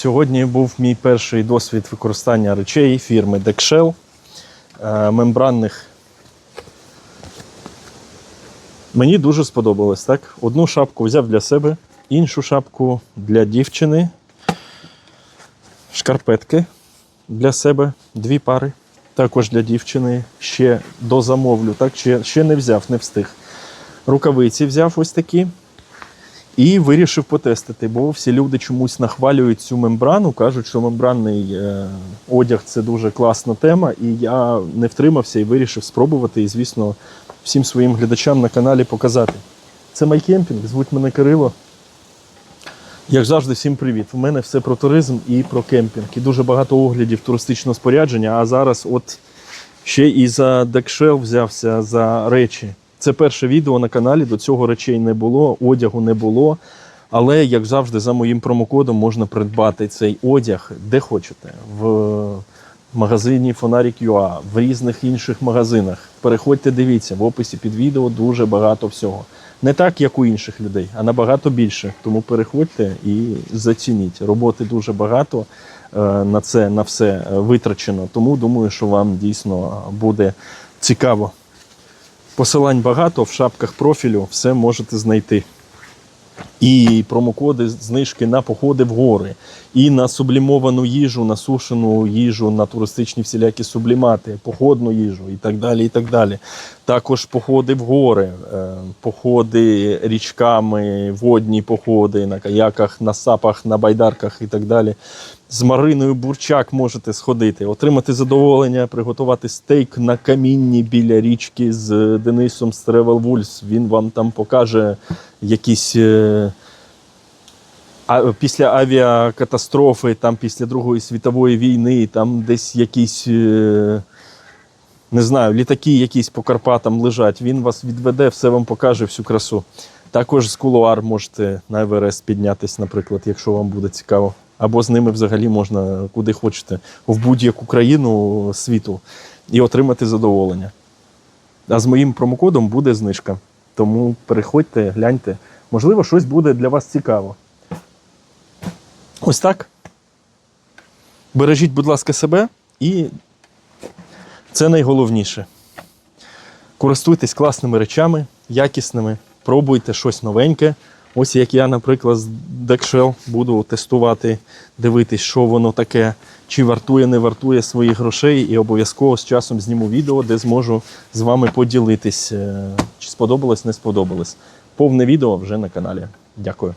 Сьогодні був мій перший досвід використання речей фірми Dexshell, е, мембранних. Мені дуже сподобалось, так? Одну шапку взяв для себе, іншу шапку для дівчини, шкарпетки для себе, дві пари. Також для дівчини ще дозамовлю, так? Ще, ще не взяв, не встиг. Рукавиці взяв ось такі. І вирішив потестити, бо всі люди чомусь нахвалюють цю мембрану, кажуть, що мембранний е, одяг це дуже класна тема, і я не втримався і вирішив спробувати. І, звісно, всім своїм глядачам на каналі показати. Це Майкемпінг, звуть мене Кирило. Як завжди, всім привіт. У мене все про туризм і про кемпінг. І дуже багато оглядів туристичного спорядження. А зараз, от ще і за Декшел взявся за речі. Це перше відео на каналі. До цього речей не було, одягу не було. Але, як завжди, за моїм промокодом можна придбати цей одяг де хочете. В магазині Фонарік.ua, в різних інших магазинах. Переходьте, дивіться, в описі під відео дуже багато всього. Не так, як у інших людей, а набагато більше. Тому переходьте і зацініть. Роботи дуже багато е, на це на все е, витрачено. Тому думаю, що вам дійсно буде цікаво. Посилань багато в шапках профілю, все можете знайти. І промокоди знижки на походи в гори, і на сублімовану їжу, на сушену їжу, на туристичні всілякі сублімати, походну їжу і так далі. і так далі. Також походи в гори, е, походи річками, водні походи на каяках, на сапах, на байдарках і так далі. З Мариною Бурчак можете сходити, отримати задоволення, приготувати стейк на камінні біля річки з Денисом з Wools. Він вам там покаже якісь. Е, а після авіакатастрофи, там після Другої світової війни, там десь якісь, е, не знаю, літаки якісь по Карпатам лежать. Він вас відведе, все вам покаже всю красу. Також з кулуар можете на Еверест піднятись, наприклад, якщо вам буде цікаво. Або з ними взагалі можна куди хочете, в будь-яку країну світу і отримати задоволення. А з моїм промокодом буде знижка. Тому переходьте, гляньте. Можливо, щось буде для вас цікаво. Ось так. Бережіть, будь ласка, себе, і це найголовніше. Користуйтесь класними речами, якісними, пробуйте щось новеньке. Ось як я, наприклад, з Dexshell буду тестувати, дивитись, що воно таке, чи вартує, не вартує своїх грошей, і обов'язково з часом зніму відео, де зможу з вами поділитись, е, чи сподобалось, не сподобалось. Повне відео вже на каналі. Дякую.